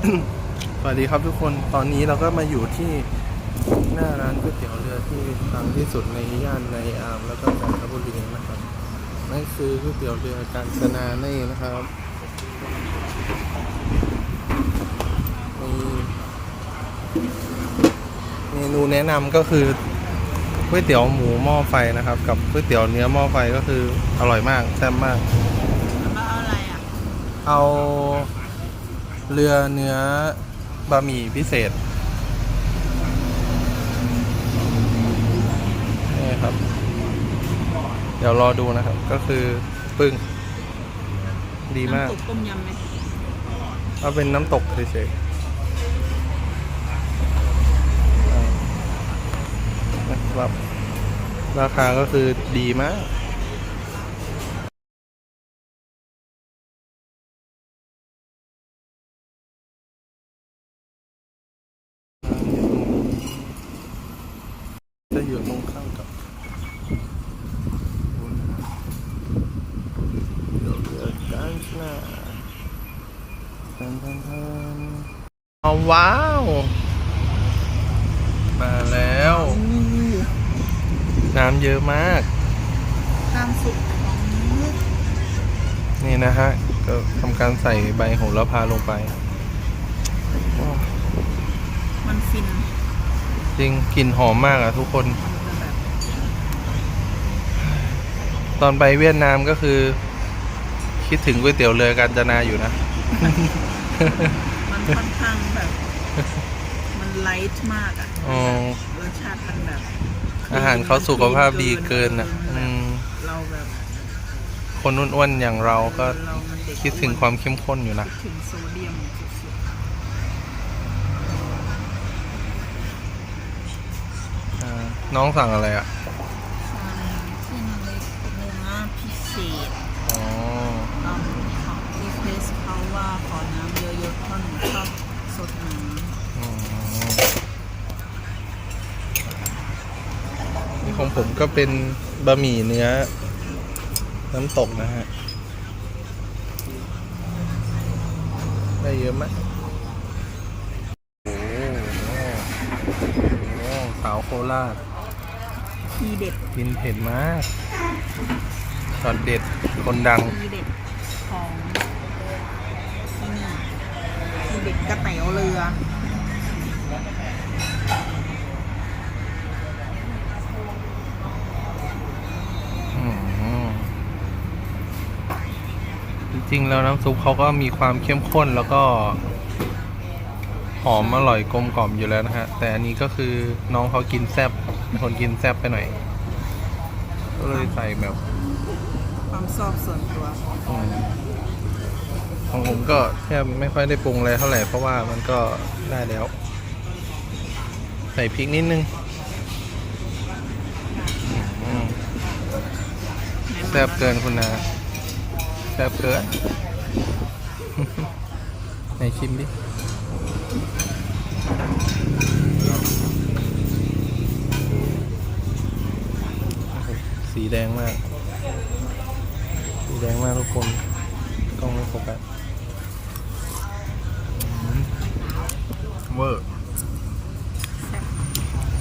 สวัสดีครับทุกคนตอนนี้เราก็มาอยู่ที่หน้าร้านก๋วยเตี๋ยวเรือที่ดังที่สุดในย่านในอามแล้วก็จันทบุรีนะครับนั่นคือก๋วยเตี๋ยวเรือการชนาเน่นะครับมีเมนูแนะนำก็คือก๋วยเตี๋ยวหมูหม้อไฟนะครับ กับก๋วยเตี๋ยวเนื้อหม้อไฟก็คืออร่อยมากแซ่บมากแล้วเอาอะไรอะเอา เรือเนื้อบะหมี่พิเศษนี่ครับ เดี๋ยวรอดูนะครับ ก็คือปึ้ง ดีมาก น้ำตกต้มยำไหมเอาเป็นน้ำตกเฉยๆนะครับราคาก็คือดีมาก จะอยู่ตรงข้ามกับเดี๋ยวเรือกันนะทันทันทันเอาว้าว มาแล้ว น้ำเยอะมาก ความสุขของนี่นะฮะ ก็ทำการใส่ใบโหระพาลงไปว้าวมันฟิน จริงกลิ่นหอมมากอะทุกคนมันจะแบบตอนไปเวียดนามก็คือ คิดถึงก๋วยเตี๋ยวเรือการจนาอยู่นะ มันค่อนข้างแบบ มันไลท์มากอะอ๋อ รสชาติมันแบบอาหารเขาสุขภาพดีเกินอะอืม เราแบบคนอ้วนๆอย่างเราก็เรามันเด็กคิดถึงความเข้มข้นอยู่นะคิดถึงโซเดียมสุด อ่า น้องสั่งอะไรอะๆสั่งเส้นเล็กเนื้อพิเศษอ๋อตอนของรีเควสเขาว่าขอน้ำเยอะๆเพราะหนูชอบสดน้ำอืมนี่ของผมก็เป็นบะหมี่เนื้อ น้ำตกนะฮะ ได้เยอะไหมโอ้โหโอ้โหสาวโคราช ทีเด็ดกินเผ็ดมากช็อตเด็ดคนดัง ทีเด็ดของที่นี่ทีเด็ดกระเตี๋ยวเรืออืมจริงๆ แล้วน้ำซุปเขาก็มีความเข้มข้นแล้วก็หอมอร่อยกลมกล่อมอยู่แล้วนะฮะ แต่อันนี้ก็คือน้องเขากินแซบ เป็นคนกินแซบไปหน่อย ก็เลยใส่แบบความชอบส่วนตัว อืมของผมก็แทบไม่ค่อยได้ปรุงอะไรเท่าไหร่เพราะว่ามันก็ได้แล้ว ใส่พริกนิดนึงอืมแซ่บเกินคุณนาแซ่บเกิน ไหนชิมดิ สีแดงมาก สีแดงมากทุกคนกล้องไม่โฟกัสอืมเวอร์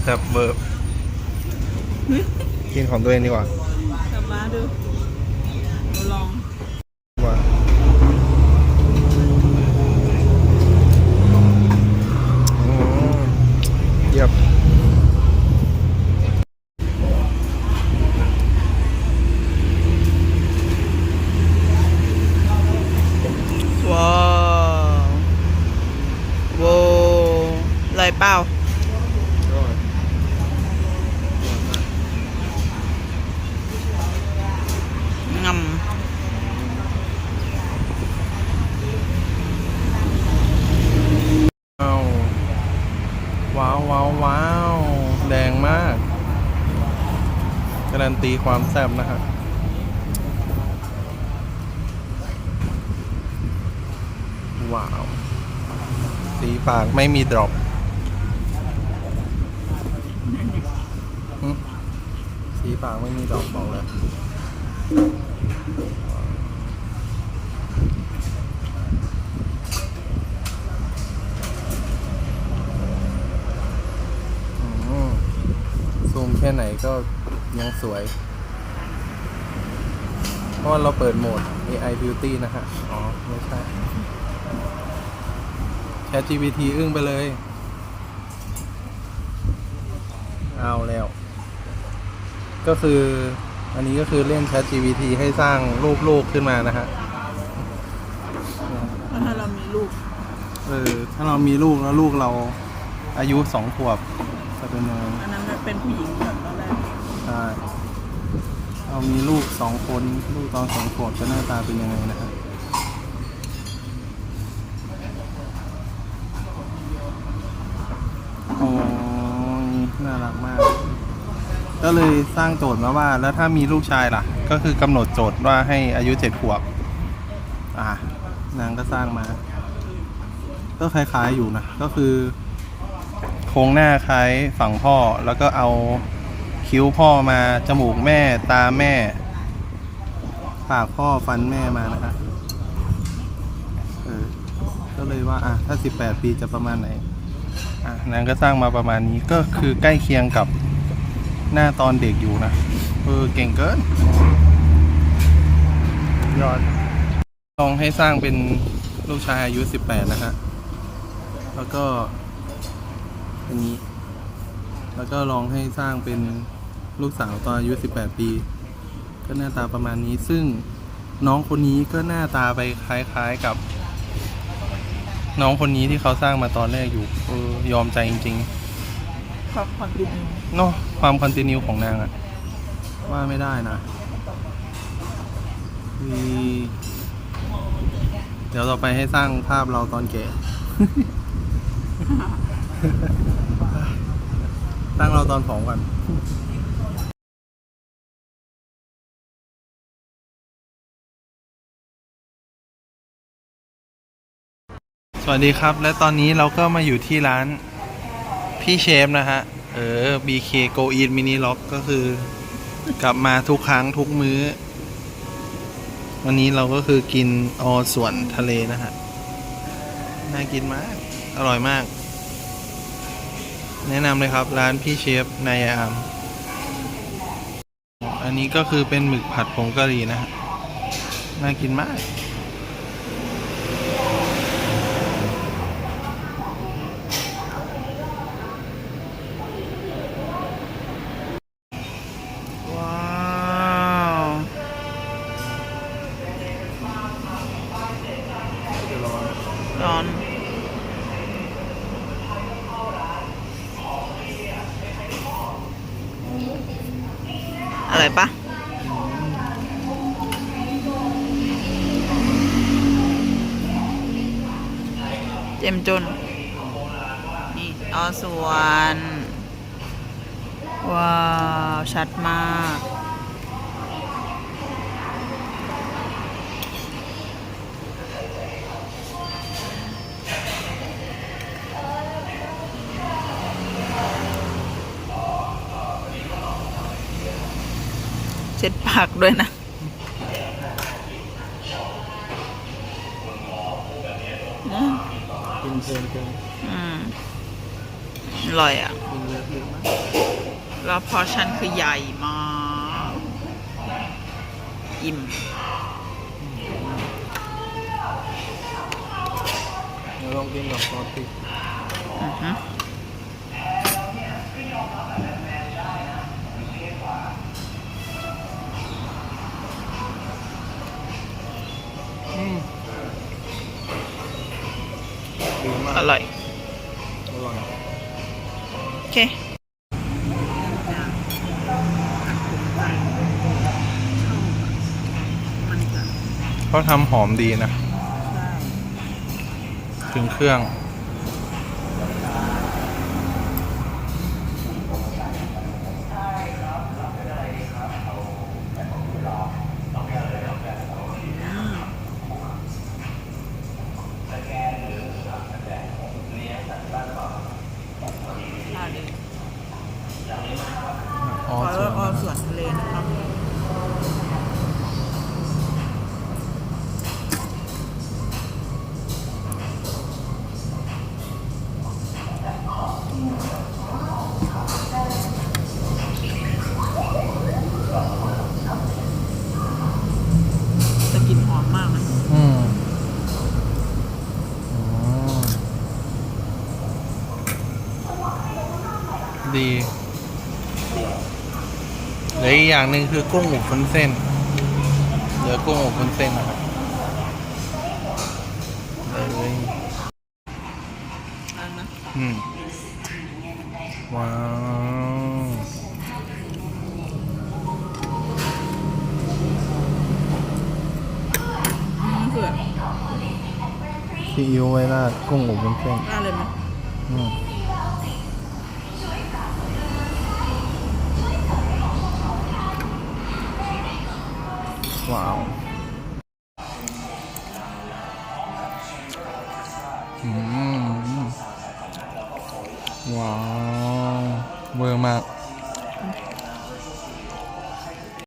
แซ่บเวอร์กินของตัวเองดีกว่า กลับมาดูเราลอง ว่าอืมเยียบ ว้าวว้าวไร เปล่างำว้าว ว้าวว้าวว้าว แดงมาก การันตีความแซ่บนะฮะว้าว สีปากไม่มีดรอป ผีปากไม่มีดอกบอกเลยซูมแค่ไหนก็ยังสวย เพราะเราเปิดโหมด AI Beauty นะฮะ อ๋อ ไม่ใช่ ChatGPT อึ้งไปเลย เอาแล้ว ก็คืออันนี้ก็คือเล่น ChatGPT ให้สร้างรูปลูกขึ้นมานะฮะแล้วถ้าเรามีลูกเออถ้าเรามีลูกแล้วลูกเราอายุสองขวบจะเป็นยังไงอันนั้นมันเป็นผู้หญิงแบบตอนแรกใช่เรามีลูกสองคน ลูกตอนสองขวบจะหน้าตาเป็นยังไงนะครับโอ้ยน่ารักมาก ก็เลยสร้างโจทย์มาว่า แล้วถ้ามีลูกชายล่ะ ก็คือกำหนดโจทย์ว่าให้อายุเจ็ดขวบ อ่านางก็สร้างมา ก็คล้ายๆอยู่นะ ก็คือ โครงหน้าคล้ายฝั่งพ่อ แล้วก็เอาคิ้วพ่อมา จมูกแม่ ตาแม่ ปากพ่อฟันแม่มานะฮะเออ ก็เลยว่า อะ ถ้า18ปีจะประมาณไหน อะนางก็สร้างมาประมาณนี้ ก็คือใกล้เคียงกับ หน้าตอนเด็กอยู่นะเออเก่งเกิน ยอด ลองให้สร้างเป็นลูกชายอายุ18นะฮะ แล้วก็อันนี้ แล้วก็ลองให้สร้างเป็นลูกสาวตอนอายุ18ปี ก็หน้าตาประมาณนี้ ซึ่งน้องคนนี้ก็หน้าตาไปคล้ายๆกับ น้องคนนี้ที่เขาสร้างมาตอนแรกอยู่เออยอมใจจริงความคอนติเนียๆ เนาะความคอนติเนียของนางอะว่าไม่ได้นะมีเดี๋ยวต่อไปให้สร้างภาพเราตอนแก่ตั้งเราตอนผอมก่อนสวัสดีครับ และตอนนี้เราก็มาอยู่ที่ร้านพี่เชฟนะฮะ ออ BK Go Eat Mini Lock ก็คือกลับมาทุกครั้งทุกมื้อ วันนี้เราก็คือกินออส่วนทะเลนะฮะ น่ากินมาก อร่อยมาก แนะนำเลยครับร้านพี่เชฟนายอาม อันนี้ก็คือเป็นหมึกผัดผงกะหรี่นะฮะ น่ากินมาก อะไรปะเจมจน นี่ออส่วน ว้าว ชัดมาก เช็ดปากด้วยนะนะกินเพลินเกินอืมอร่อยอะ กินเลือดเยอะมากแล้วพอชั่นคือใหญ่มาก อิ่ม เดี๋ยวลองกินกับซอสพริก อือฮึ อร่อยอร่อย โอเคมันจะเขาทำหอมดีนะใช่ถึงเครื่อง ออีกอย่างหนึ่งคือกุ้งอบวุ้นเส้นเหลือกุ้งอบวุ้นเส้นนะครับได้เลยอันนะอืมว้าวอืมคือแบบซีอิ๊วไว้ราดกุ้งอบวุ้นเส้นน่าเลยไหมอืม